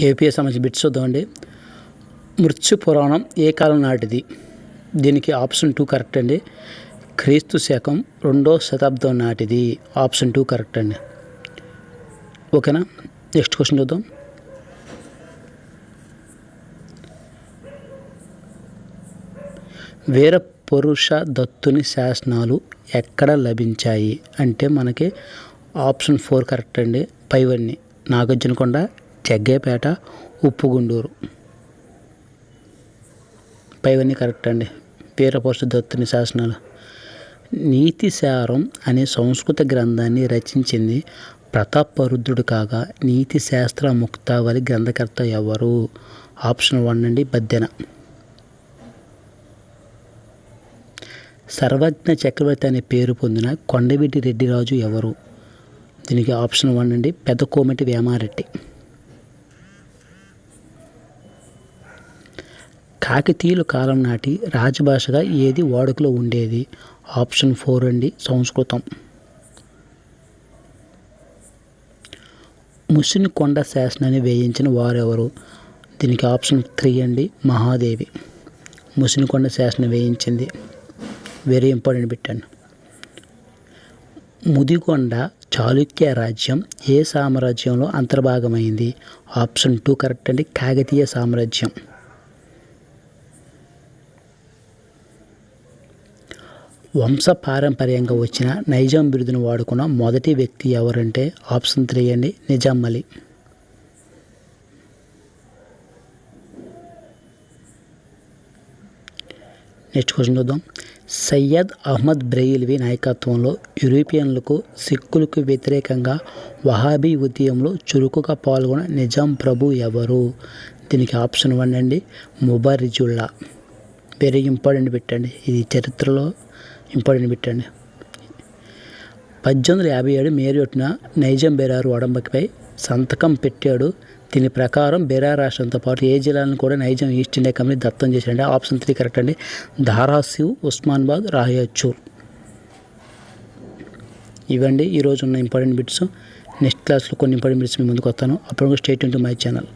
APS సంబంధించి bits చూద్దామండి. మృత్యు పురాణం ఏ కాలం నాటిది? దీనికి ఆప్షన్ టూ కరెక్ట్ అండి. క్రీస్తు శకం రెండో శతాబ్దం నాటిది. ఆప్షన్ టూ కరెక్ట్ అండి. ఓకేనా? నెక్స్ట్ క్వశ్చన్ చూద్దాం. వీర పురుష దత్తుని శాసనాలు ఎక్కడ లభించాయి? అంటే మనకి ఆప్షన్ ఫోర్ కరెక్ట్ అండి. పైవన్నీ నాగార్జునకొండ జగ్గేపేట ఉప్పుగుండూరు. పైవన్నీ కరెక్ట్ అండి. వీరపురుష దత్తుని శాసనాలు. నీతి సారం అనే సంస్కృత గ్రంథాన్ని రచించింది ప్రతాపరుద్రుడు కాగా నీతి శాస్త్ర ముక్తావళి గ్రంథకర్త ఎవరు? ఆప్షన్ వన్ అండి బద్దెన. సర్వజ్ఞ చక్రవర్తి అనే పేరు పొందిన కొండవీటి రెడ్డిరాజు ఎవరు? దీనికి ఆప్షన్ వన్ అండి పెద్ద కోమటి వేమారెడ్డి. కాకతీయుల కాలం నాటి రాజభాషగా ఏది వాడుకలో ఉండేది? ఆప్షన్ ఫోర్ అండి సంస్కృతం. ముసిని కొండ శాసనాన్ని వేయించిన వారెవరు? దీనికి ఆప్షన్ త్రీ అండి మహాదేవి. ముసిని కొండ శాసనం వేయించింది. వెరీ ఇంపార్టెంట్ పెట్టాను. ముదిగొండ చాళుక్య రాజ్యం ఏ సామ్రాజ్యంలో అంతర్భాగమైంది? ఆప్షన్ టూ కరెక్ట్ అండి కాకతీయ సామ్రాజ్యం. వంశ పారంపర్యంగా వచ్చిన నైజాం బిరుదును వాడుకున్న మొదటి వ్యక్తి ఎవరంటే ఆప్షన్ త్రీ అండి నిజాం అలీ. నెక్స్ట్ క్వశ్చన్ చూద్దాం. సయ్యద్ అహ్మద్ బ్రెయిల్వి నాయకత్వంలో యూరోపియన్లకు సిక్కులకు వ్యతిరేకంగా వహాబీ ఉద్యమంలో చురుకుగా పాల్గొన్న నిజాం ప్రభు ఎవరు? దీనికి ఆప్షన్ వన్ అండి ముబారిజుల్లా వెరీ ఇంపార్టెంట్ పెట్టండి. ఇది చరిత్రలో ఇంపార్టెంట్ పెట్టండి పద్దెనిమిది వందల యాభై ఏడు మేరీ నైజం నైజాం బెరారు ఒడంబకిపై సంతకం పెట్టాడు. దీని ప్రకారం బెరార్ రాష్ట్రంతో పాటు ఏ జిల్లాలను కూడా నైజాం ఈస్ట్ ఇండియా కంపెనీ దత్తం చేశాడంటే ఆప్షన్ త్రీ కరెక్ట్ అండి. ధారాసివ్ ఉస్మానాబాద్ రాయచూర్. ఇవండి ఈరోజు ఉన్న ఇంపార్టెంట్ బిట్స్. నెక్స్ట్ క్లాస్లో కొన్ని ఇంపార్టెంట్ బిట్స్ మీ ముందుకు వస్తాను. అప్పుడు స్టేట్ ఇంటూ మై ఛానల్.